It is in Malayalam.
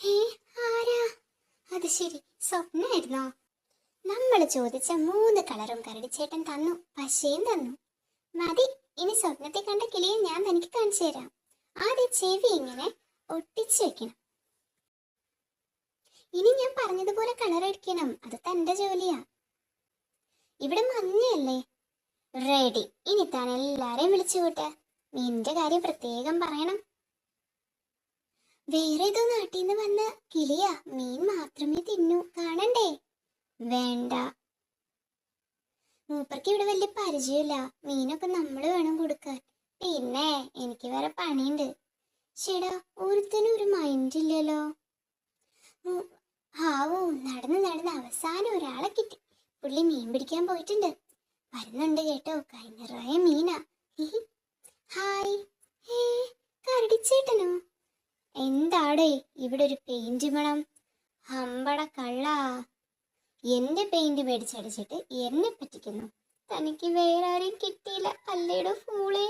ഏ ആരാ? അത് ശരി സ്വപ്നമായിരുന്നോ? നമ്മൾ ചോദിച്ച മൂന്ന് കളറും കരടിച്ചേട്ടൻ തന്നു പശയും തന്നു. മതി ഇനി സ്വപ്നത്തെ കണ്ട കിളിയെ ഞാൻ തനിക്ക് കാണിച്ചു തരാം. ആദ്യം ചെവി ഇങ്ങനെ ഒട്ടിച്ചു വെക്കണം. ഇനി ഞാൻ പറഞ്ഞതുപോലെ കളർ അടിക്കണം അത് തന്റെ ജോലിയാ. ഇവിടെ മഞ്ഞയല്ലേ? റെഡി ഇനി താൻ എല്ലാരെയും വിളിച്ചു കൂട്ട നിന്റെ കാര്യം പ്രത്യേകം പറയണം. വേറെ ഏതോ നാട്ടിൽ നിന്ന് വന്ന കിളിയാ. മീൻ മാത്രമേ തിന്നു. കാണണ്ടേ? വേണ്ട. മൂപ്പർക്ക് ഇവിടെ വലിയ പരിചയമില്ല. മീനൊക്കെ നമ്മൾ വേണം കൊടുക്കാൻ. പിന്നെ എനിക്ക് വേറെ പണിയുണ്ട്. ചേടാ ഒരുത്തനും ഒരു മൈൻഡ് ഇല്ലല്ലോ. ഹാവോ നടന്ന് നടന്ന് അവസാനം ഒരാളെ കിട്ടി. പുള്ളി മീൻ പിടിക്കാൻ പോയിട്ടുണ്ട്. വരുന്നുണ്ട് കേട്ടോ. കൈ നിറയെ മീനാ. ഹായ്. ഏ കരടിച്ചേട്ടനോ? എന്താടേ ഇവിടെ ഒരു പെയിന്റ് വേണം? ഹമ്പട കള്ള. എന്റെ പെയിന്റ് മേടിച്ചടിച്ചിട്ട് എന്നെ പറ്റിക്കുന്നു. തനിക്ക് വേറെ ആരെയും കിട്ടിയില്ല. അല്ലേടോ ഫൂളേ